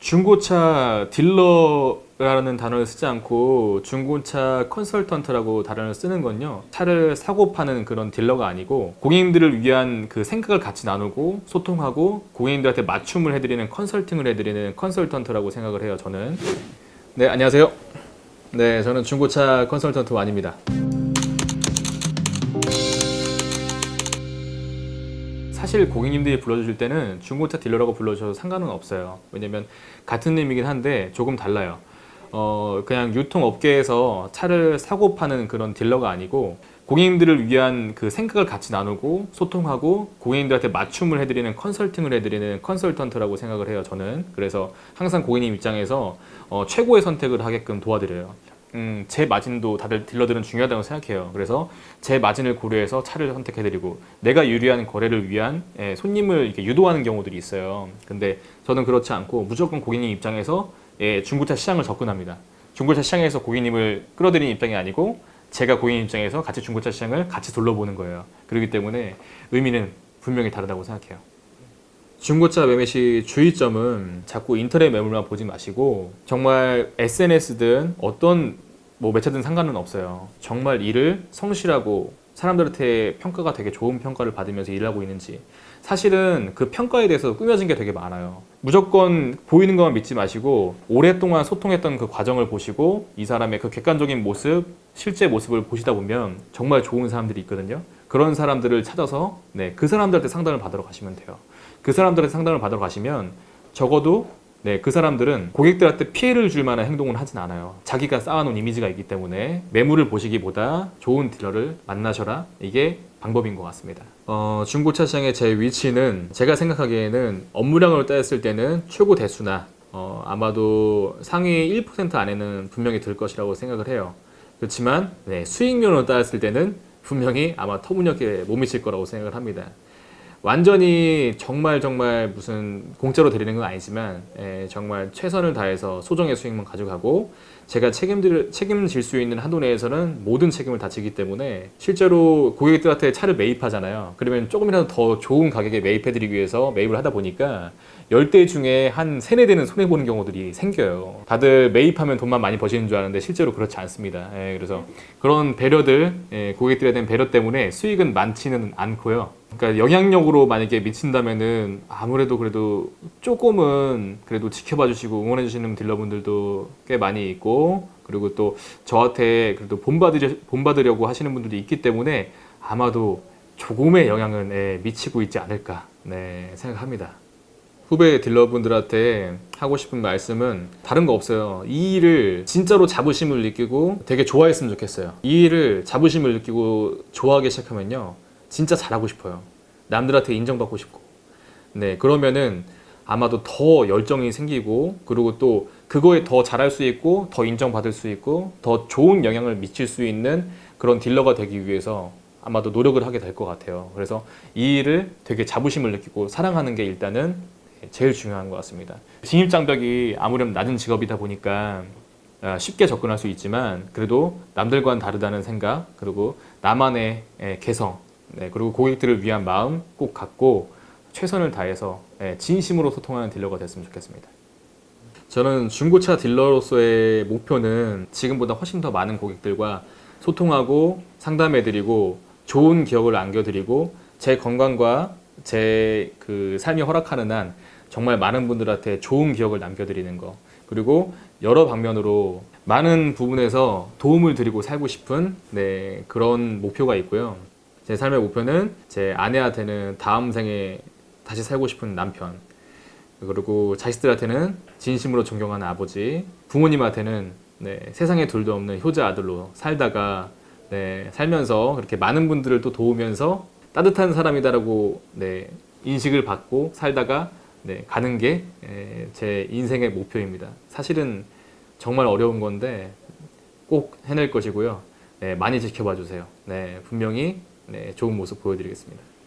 중고차 딜러라는 단어를 쓰지 않고 중고차 컨설턴트라고 단어를 쓰는 건요. 차를 사고 파는 그런 딜러가 아니고 고객님들을 위한 그 생각을 같이 나누고 소통하고 고객님들한테 맞춤을 해드리는 컨설팅을 해드리는 컨설턴트라고 생각을 해요. 저는. 네, 안녕하세요. 네, 저는 중고차 컨설턴트 완입니다. 사실 고객님들이 불러주실 때는 중고차 딜러라고 불러주셔도 상관은 없어요. 왜냐면 같은 의미긴 한데 조금 달라요. 어, 그냥 유통업계에서 차를 사고 파는 그런 딜러가 아니고 고객님들을 위한 그 생각을 같이 나누고 소통하고 고객님들한테 맞춤을 해드리는 컨설팅을 해드리는 컨설턴트라고 생각을 해요. 저는. 그래서 항상 고객님 입장에서 어, 최고의 선택을 하게끔 도와드려요. 음, 제 마진도 다들 딜러들은 중요하다고 생각해요. 그래서 제 마진을 고려해서 차를 선택해드리고 내가 유리한 거래를 위한 예, 손님을 이렇게 유도하는 경우들이 있어요. 근데 저는 그렇지 않고 무조건 고객님 입장에서 예, 중고차 시장을 접근합니다. 중고차 시장에서 고객님을 끌어들이는 입장이 아니고 제가 고객님 입장에서 같이 중고차 시장을 같이 둘러보는 거예요. 그렇기 때문에 의미는 분명히 다르다고 생각해요. 중고차 매매 시 주의점은 자꾸 인터넷 매물만 보지 마시고 정말 SNS든 어떤 뭐 매체든 상관은 없어요. 정말 일을 성실하고 사람들한테 평가가 되게 좋은 평가를 받으면서 일을 하고 있는지 사실은 그 평가에 대해서 꾸며진 게 되게 많아요. 무조건 보이는 것만 믿지 마시고 오랫동안 소통했던 그 과정을 보시고 이 사람의 그 객관적인 모습, 실제 모습을 보시다 보면 정말 좋은 사람들이 있거든요. 그런 사람들을 찾아서 네, 그 사람들한테 상담을 받으러 가시면 돼요. 그 사람들한테 상담을 받으러 가시면 적어도 네, 그 사람들은 고객들한테 피해를 줄 만한 행동을 하진 않아요. 자기가 쌓아놓은 이미지가 있기 때문에 매물을 보시기보다 좋은 딜러를 만나셔라. 이게 방법인 것 같습니다. 어, 중고차 시장의 제 위치는 제가 생각하기에는 업무량으로 따졌을 때는 최고 대수나 어, 아마도 상위 1% 안에는 분명히 들 것이라고 생각을 해요. 그렇지만 네, 수익률로 따졌을 때는 분명히 아마 터무니없게 못 미칠 거라고 생각을 합니다. 완전히 정말 정말 무슨 공짜로 드리는 건 아니지만 에, 정말 최선을 다해서 소정의 수익만 가져가고 제가 책임들, 책임질 수 있는 한도 내에서는 모든 책임을 다 지기 때문에 실제로 고객들한테 차를 매입하잖아요. 그러면 조금이라도 더 좋은 가격에 매입해드리기 위해서 매입을 하다 보니까 10대 중에 한 3, 4대는 손해 보는 경우들이 생겨요. 다들 매입하면 돈만 많이 버시는 줄 아는데 실제로 그렇지 않습니다. 예, 그래서 그런 배려들, 예, 고객들에 대한 배려 때문에 수익은 많지는 않고요. 그러니까 영향력으로 만약에 미친다면은 아무래도 그래도 조금은 그래도 지켜봐 주시고 응원해 주시는 딜러분들도 꽤 많이 있고 그리고 또 저한테 그래도 본받으려, 본받으려고 하시는 분들도 있기 때문에 아마도 조금의 영향은 예, 미치고 있지 않을까 네, 생각합니다. 후배 딜러분들한테 하고 싶은 말씀은 다른 거 없어요. 이 일을 진짜로 자부심을 느끼고 되게 좋아했으면 좋겠어요. 이 일을 자부심을 느끼고 좋아하기 시작하면요. 진짜 잘하고 싶어요. 남들한테 인정받고 싶고. 네, 그러면은 아마도 더 열정이 생기고, 그리고 또 그거에 더 잘할 수 있고, 더 인정받을 수 있고, 더 좋은 영향을 미칠 수 있는 그런 딜러가 되기 위해서 아마도 노력을 하게 될 것 같아요. 그래서 이 일을 되게 자부심을 느끼고 사랑하는 게 일단은 제일 중요한 것 같습니다. 진입장벽이 아무래도 낮은 직업이다 보니까 아, 쉽게 접근할 수 있지만 그래도 남들과는 다르다는 생각 그리고 나만의 예, 개성 네, 그리고 고객들을 위한 마음 꼭 갖고 최선을 다해서 예, 진심으로 소통하는 딜러가 됐으면 좋겠습니다. 저는 중고차 딜러로서의 목표는 지금보다 훨씬 더 많은 고객들과 소통하고 상담해드리고 좋은 기억을 안겨드리고 제 건강과 제 그 삶이 허락하는 한 정말 많은 분들한테 좋은 기억을 남겨드리는 거 그리고 여러 방면으로 많은 부분에서 도움을 드리고 살고 싶은 네, 그런 목표가 있고요. 제 삶의 목표는 제 아내한테는 다음 생에 다시 살고 싶은 남편 그리고 자식들한테는 진심으로 존경하는 아버지 부모님한테는 네, 세상에 둘도 없는 효자 아들로 살다가 네, 살면서 그렇게 많은 분들을 또 도우면서 따뜻한 사람이다라고 네, 인식을 받고 살다가 네, 가는 게 제 인생의 목표입니다. 사실은 정말 어려운 건데 꼭 해낼 것이고요. 네, 많이 지켜봐 주세요. 네, 분명히 네, 좋은 모습 보여드리겠습니다.